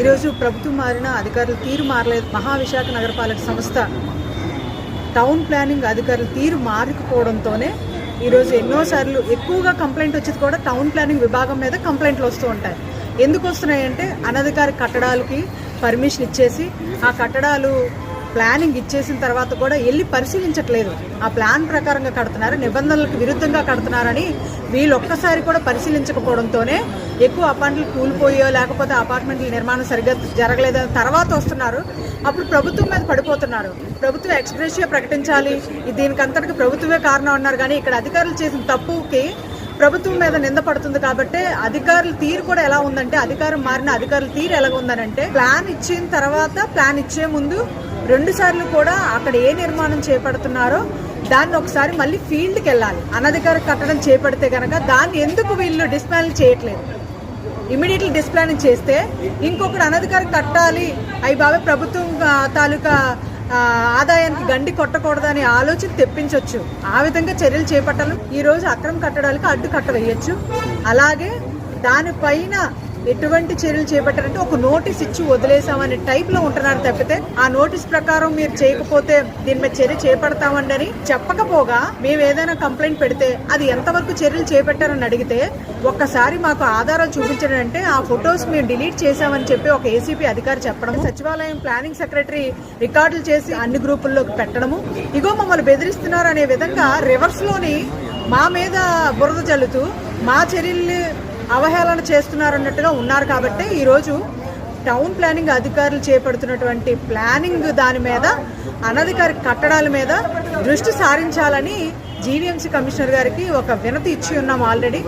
ఈరోజు ప్రభుత్వం మారిన అధికారులు తీరు మారలేదు. మహావిశాఖ నగరపాలక సంస్థ టౌన్ ప్లానింగ్ అధికారులు తీరు మారకపోవడంతోనే ఈరోజు ఎన్నోసార్లు ఎక్కువగా కంప్లైంట్ వచ్చేది కూడా టౌన్ ప్లానింగ్ విభాగం మీద కంప్లైంట్లు వస్తూ ఉంటాయి. ఎందుకు వస్తున్నాయంటే అనధికారిక కట్టడాలకి పర్మిషన్ ఇచ్చేసి ఆ కట్టడాలు ప్లానింగ్ ఇచ్చేసిన తర్వాత కూడా వెళ్ళి పరిశీలించట్లేదు. ఆ ప్లాన్ ప్రకారంగా కడుతున్నారు నిబంధనలకు విరుద్ధంగా కడుతున్నారని వీళ్ళు ఒక్కసారి కూడా పరిశీలించకపోవడంతోనే ఎక్కువ అపార్ట్మెంట్లు కూలిపోయో లేకపోతే అపార్ట్మెంట్ల నిర్మాణం సరిగ్గా జరగలేదని తర్వాత వస్తున్నారు. అప్పుడు ప్రభుత్వం మీద పడిపోతున్నారు. ప్రభుత్వం ఎక్స్ప్రెషియో ప్రకటించాలి. దీనికంతటికి ప్రభుత్వమే కారణం అన్నారు. కానీ ఇక్కడ అధికారులు చేసిన తప్పుకి ప్రభుత్వం మీద నింద పడుతుంది కాబట్టి అధికారుల తీరు కూడా ఎలా ఉందంటే అధికారం మారిన అధికారుల తీరు ఎలా ఉందనంటే ప్లాన్ ఇచ్చిన తర్వాత ప్లాన్ ఇచ్చే ముందు రెండు సార్లు కూడా అక్కడ ఏ నిర్మాణం చేపడుతున్నారో దాన్ని ఒకసారి మళ్ళీ ఫీల్డ్కి వెళ్ళాలి. అనధికార కట్టడం చేపడితే కనుక దాన్ని ఎందుకు వీళ్ళు డిస్మాండిల్ చేయట్లేదు? ఇమీడియట్లీ డిస్ప్లానింగ్ చేస్తే ఇంకొకటి అనధికార కట్టాలి. అవి బాబా ప్రభుత్వం తాలూకా ఆదాయానికి గండి కొట్టకూడదని ఆలోచన తెప్పించవచ్చు ఆ విధంగా చర్యలు చేపట్టాలి. ఈరోజు అక్రమ కట్టడాలకు అడ్డు కట్ట వేయచ్చు అలాగే దానిపైన ఎటువంటి చర్యలు చేపట్టారంటే ఒక నోటీస్ ఇచ్చి వదిలేసామనే టైప్లో ఉంటున్నారు తప్పితే ఆ నోటీస్ ప్రకారం మీరు చేయకపోతే దీని మీద చర్య చేపడతామండి అని చెప్పకపోగా మేము ఏదైనా కంప్లైంట్ పెడితే అది ఎంతవరకు చర్యలు చేపట్టారని అడిగితే ఒక్కసారి మాకు ఆధారాలు చూపించడం అంటే ఆ ఫొటోస్ మేము డిలీట్ చేశామని చెప్పి ఒక ఏసీపీ అధికారి చెప్పడం సచివాలయం ప్లానింగ్ సెక్రటరీ రికార్డులు చేసి అన్ని గ్రూపుల్లోకి పెట్టడము. ఇగో మమ్మల్ని బెదిరిస్తున్నారు అనే విధంగా రివర్స్లోని మా మీద బురద జల్లుతూ మా చర్యల్ని అవహేళన చేస్తున్నారన్నట్టుగా ఉన్నారు కాబట్టి ఈరోజు టౌన్ ప్లానింగ్ అధికారులు చేపడుతున్నటువంటి ప్లానింగ్ దాని మీద అనధికారిక కట్టడాల మీద దృష్టి సారించాలని జీవీఎంసీ కమిషనర్ గారికి ఒక వినతి ఇచ్చి ఉన్నాం ఆల్రెడీ.